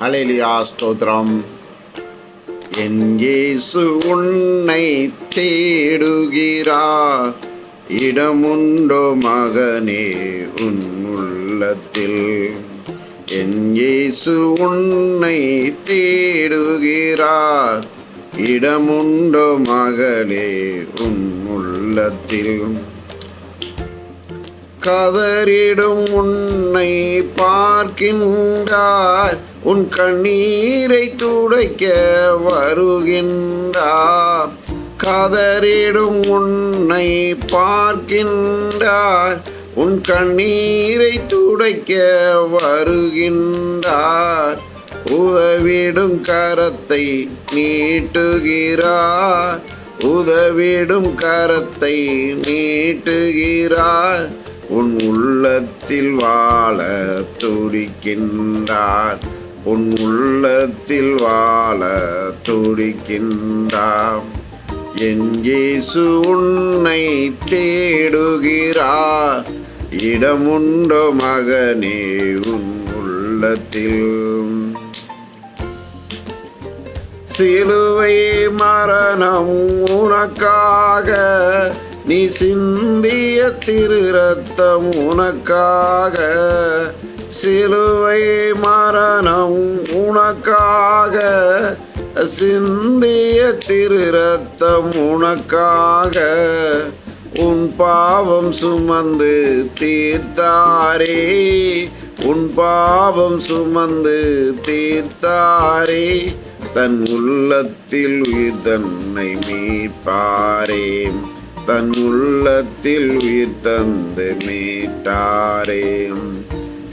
அலைலியா ஸ்தோத்திரம். எங்கேசு உன்னை தேடுகிறா இடமுண்டோ மகனே உன் உள்ளத்தில். எங்கேசு உன்னை தேடுகிறார். இடமுண்டோ மகளே உன் உள்ளத்தில். கதறிடும் உன்னை பார்க்கின்றார். உன் கண்ணீரை துடைக்க வருகின்றார். கதறிடும் உன்னை பார்க்கின்றார். உன் கண்ணீரை துடைக்க வருகின்றார். உதவிடும் கரத்தை நீட்டுகிறார். உதவிடும் கரத்தை நீட்டுகிறார். உன் உள்ளத்தில் வாழ துடிக்கின்றார். உன் உள்ளத்தில் வாழ துடிக்கின்றாம். என் இயேசு உன்னை தேடுகிறார் இடமுண்டோ மகனே உன் உள்ளத்தில். சிலுவை மரணம் உனக்காக நீ சிந்திய திரு ரத்தம் உனக்காக. சிலுவை மரணம் உனக்காக சிந்திய திரு ரத்தம் உனக்காக உன் பாவம் சுமந்து தீர்த்தாரே உன் பாவம் சுமந்து தீர்த்தாரே தன் உள்ளத்தில் உயிர் தன்னை மீட்பாரே தன் உள்ளத்தில் உயிர் தந்து மீட்டாரே.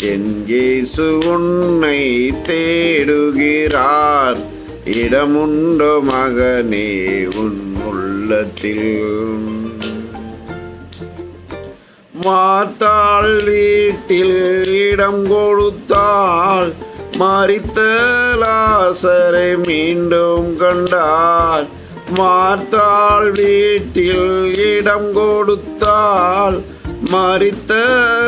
என் உன்னை தேடுகிறார். இடமுண்டோ மகனே உன் உள்ளத்தில். மாத்தாள் வீட்டில் இடம் கொடுத்தாள். மறித்த லாசரை மீண்டும் கண்டாள். மார்த்தாள் வீட்டில் இடம் கொடுத்தாள். மறித்த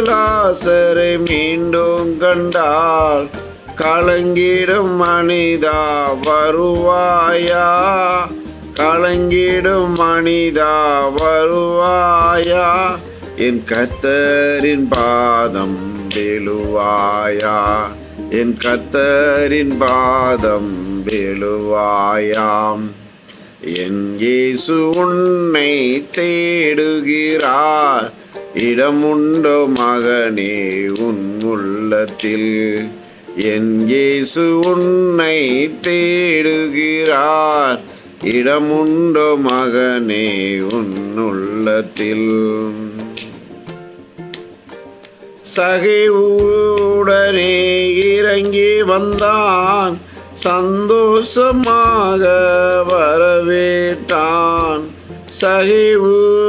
லாசரை மீண்டும் கண்டால் கலங்கிடும் மனிதா வருவாயா? கலங்கிடும் மனிதா வருவாயா? என் கர்த்தரின் பாதம் விழுவாயா? என் கர்த்தரின் பாதம் விழுவாயாம். என் இயேசு உன்னை தேடுகிறார். இடமுண்டோ மகனே உன் உள்ளத்தில். என் இயேசு உன்னை தேடுகிறார். இடமுண்டோ மகனே உன் உள்ளத்தில். சகைவுடனே இறங்கி வந்தான். சந்தோஷமாக வரவேற்றான். சகைவுடனே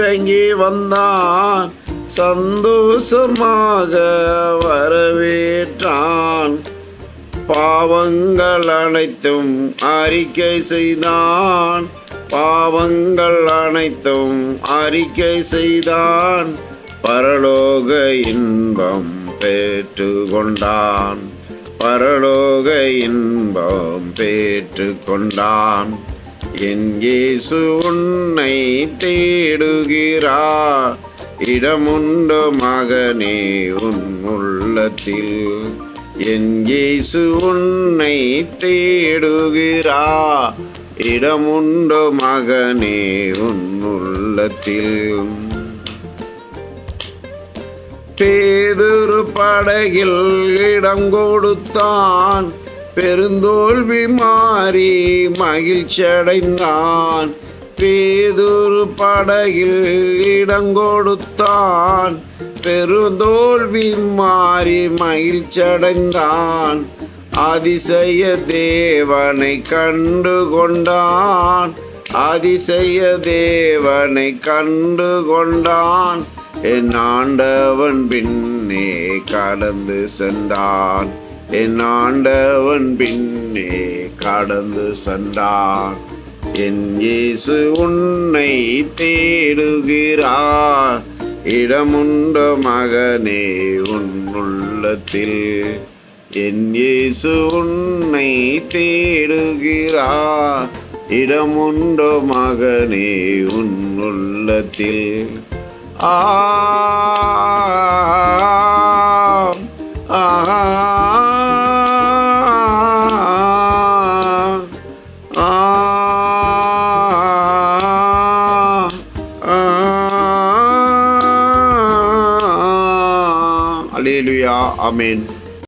இறங்கி வந்தான். சந்தோஷமாக வரவேற்றான். பாவங்கள் அனைத்தும் அறிக்கை செய்தான். பாவங்கள் அனைத்தும் அறிக்கை செய்தான். பரலோக இன்பம் பெற்று கொண்டான் பரலோக இன்பம் பெற்று கொண்டான் என் இயேசு உன்னை தேடுகிறார். இடமுண்டு மகனே உன் உள்ளத்தில். என் இயேசு உன்னை தேடுகிறார். இடமுண்டு மகனே உன் உள்ளத்தில். பேதுரு படகில் இடம் கொடுத்தான். பெருந்தோல்வி மாறி மகிழ்ச்சியடைந்தான். பேதுரு படகில் இடம் கொடுத்தான் பெருந்தோல்வி மாறி மகிழ்ச்சியடைந்தான். அதிசய தேவனை கண்டு கொண்டான் அதிசய தேவனை கண்டு கொண்டான் என் ஆண்டவன் பின்னே கடந்து சென்றான். என் ஆண்டவன் பின்னே கடந்து சென்றான். என் இயேசு உன்னை தேடுகிறார். இடமுண்ட மகனே உன் உள்ளத்தில். என் இயேசு உன்னை தேடுகிறார். இடமுண்டோ மகனே உன் உள்ளத்தில். ஆ அலேலுயா அமேன்